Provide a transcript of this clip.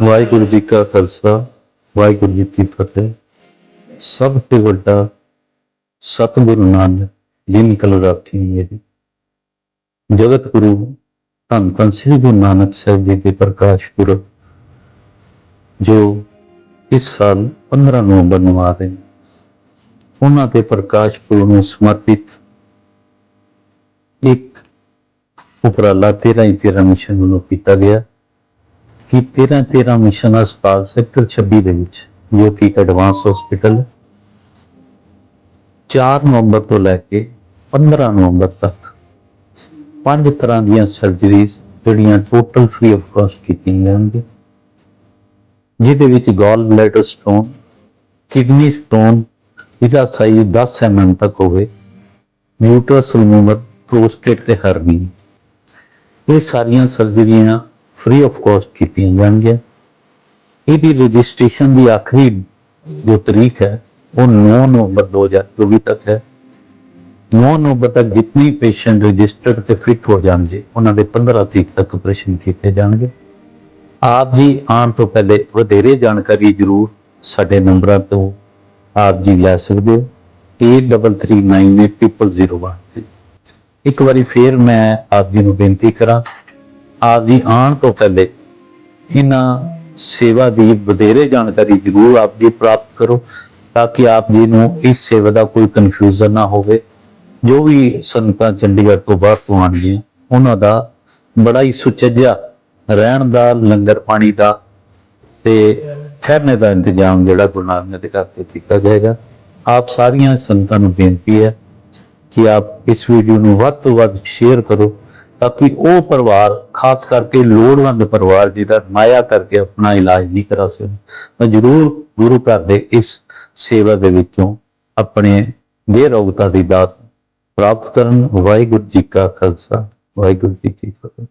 ਵਾਹਿਗੁਰੂ ਜੀ ਕਾ ਖਾਲਸਾ, ਵਾਹਿਗੁਰੂ ਜੀ ਕੀ ਫਤਿਹ। ਸਭ ਤੋਂ ਵੱਡਾ ਸਤਿਗੁਰੂ ਨਾਨਕ, ਜਿਨ ਕਲ ਰਾਖੀ ਮੇਰੀ ਜਗਤ ਗੁਰੂ ਧੰਨ ਧੰਨ ਸ੍ਰੀ ਗੁਰੂ ਨਾਨਕ ਸਾਹਿਬ ਜੀ ਦੇ ਪ੍ਰਕਾਸ਼ ਪੁਰਬ, ਜੋ ਇਸ ਸਾਲ 15 ਨਵੰਬਰ ਨੂੰ ਆ ਰਹੇ ਨੇ। ਉਹਨਾਂ ਦੇ ਪ੍ਰਕਾਸ਼ ਪੁਰਬ ਨੂੰ ਸਮਰਪਿਤ ਇੱਕ ਉਪਰਾਲਾ 13 ਹੀ 13 ਮਿਸ਼ਨ ਵੱਲੋਂ ਕੀਤਾ ਗਿਆ। ਕਿ 13 13 ਮਿਸ਼ਨ ਹਸਪਤਾਲ ਸੈਕਟਰ 26 ਦੇ ਵਿੱਚ, ਜੋ ਕਿ ਇੱਕ ਐਡਵਾਂਸ ਹਸਪੀਟਲ 4 ਨਵੰਬਰ ਤੋਂ ਲੈ ਕੇ 15 ਨਵੰਬਰ ਤੱਕ ਪੰਜ ਤਰ੍ਹਾਂ ਦੀਆਂ ਸਰਜਰੀਜ਼ ਜਿਹੜੀਆਂ ਟੋਟਲ ਫ੍ਰੀ ਆਫ ਕਾਸਟ ਕੀਤੀਆਂ ਜਾਣਗੀਆਂ। ਜਿਹਦੇ ਵਿੱਚ gall bladder stone kidney stone ਇਹਦਾ ਸਾਈਜ਼ 10 mm ਤੱਕ ਹੋਵੇ ਮਿਊਟਰਸ ਰਿਮੂਵਰ ਪ੍ਰੋਸਟੇਟ ਤੇ ਹਰਨੀ ਇਹ ਸਾਰੀਆਂ ਸਰਜਰੀਆਂ ਫ੍ਰੀ ਆਫ ਕਾਸਟ ਕੀਤੀਆਂ ਜਾਣਗੀਆਂ। ਇਹਦੀ ਰਜਿਸਟ੍ਰੇਸ਼ਨ ਦੀ ਆਖਰੀ ਜੋ ਤਰੀਕ ਹੈ, ਉਹ 9 ਨਵੰਬਰ 2024 ਤੱਕ ਹੈ। 9 ਨਵੰਬਰ ਤੱਕ ਜਿਤਨੇ ਪੇਸ਼ੈਂਟ ਰਜਿਸਟਰਡ ਤੇ ਫਿਟ ਹੋ ਜਾਣਗੇ, ਉਹਨਾਂ ਦੇ 15 ਤਰੀਕ ਤੱਕ ਆਪਰੇਸ਼ਨ ਕੀਤੇ ਜਾਣਗੇ। ਆਪ ਜੀ ਆਉਣ ਤੋਂ ਪਹਿਲੇ ਵਧੇਰੇ ਜਾਣਕਾਰੀ ਜ਼ਰੂਰ ਸਾਡੇ ਨੰਬਰਾਂ ਤੋਂ ਆਪ ਜੀ ਲੈ ਸਕਦੇ ਹੋ। 83398001 ਤੇ। ਇੱਕ ਵਾਰੀ ਫੇਰ ਮੈਂ ਆਪ ਜੀ ਨੂੰ ਬੇਨਤੀ ਕਰਾਂ ਆਪ ਜੀ ਆਉਣ ਤੋਂ ਪਹਿਲੇ ਇਹਨਾਂ ਸੇਵਾ ਦੀ ਵਧੇਰੇ ਜਾਣਕਾਰੀ ਜ਼ਰੂਰ ਆਪ ਜੀ ਪ੍ਰਾਪਤ ਕਰੋ ਤਾਂ ਕਿ ਆਪ ਜੀ ਨੂੰ ਇਸ ਸੇਵਾ ਦਾ ਕੋਈ ਕਨਫਿਊਜ਼ਨ ਨਾ ਹੋਵੇ। ਜੋ ਵੀ ਸੰਗਤਾਂ ਚੰਡੀਗੜ੍ਹ ਤੋਂ ਬਾਹਰ ਤੋਂ ਆਉਣਗੀਆਂ, ਉਹਨਾਂ ਦਾ ਬੜਾ ਹੀ ਸੁਚੱਜਾ ਰਹਿਣ ਦਾ ਲੰਗਰ ਪਾਣੀ ਦਾ ਤੇ ਠਹਿਰਨੇ ਦਾ ਇੰਤਜ਼ਾਮ ਜਿਹੜਾ ਗੁਰੂ ਨਾਨਕ ਦੇ ਘਰ ਤੇ ਕੀਤਾ ਜਾਏਗਾ। ਆਪ ਸਾਰੀਆਂ ਸੰਗਤਾਂ ਨੂੰ ਬੇਨਤੀ ਹੈ ਕਿ ਆਪ ਇਸ ਵੀਡੀਓ ਨੂੰ ਵੱਧ ਤੋਂ ਵੱਧ ਸ਼ੇਅਰ ਕਰੋ। ਤਾਂ ਕਿ ਉਹ ਪਰਿਵਾਰ, ਖਾਸ ਕਰਕੇ ਲੋੜਵੰਦ ਪਰਿਵਾਰ ਜਿਹਦਾ ਮਾਇਆ ਕਰਕੇ ਆਪਣਾ ਇਲਾਜ ਨਹੀਂ ਕਰਾ ਸਕਦਾ ਤਾਂ ਜਰੂਰ ਗੁਰੂ ਘਰ ਦੇ ਇਸ ਸੇਵਾ ਦੇ ਵਿੱਚੋਂ ਆਪਣੇ ਦੇ ਰੋਗਤਾ ਦੀ ਦਾਤ ਪ੍ਰਾਪਤ ਕਰਨ। ਵਾਹਿਗੁਰੂ ਜੀ ਕਾ ਖਾਲਸਾ, ਵਾਹਿਗੁਰੂ ਜੀ ਕੀ ਫਤਿਹ।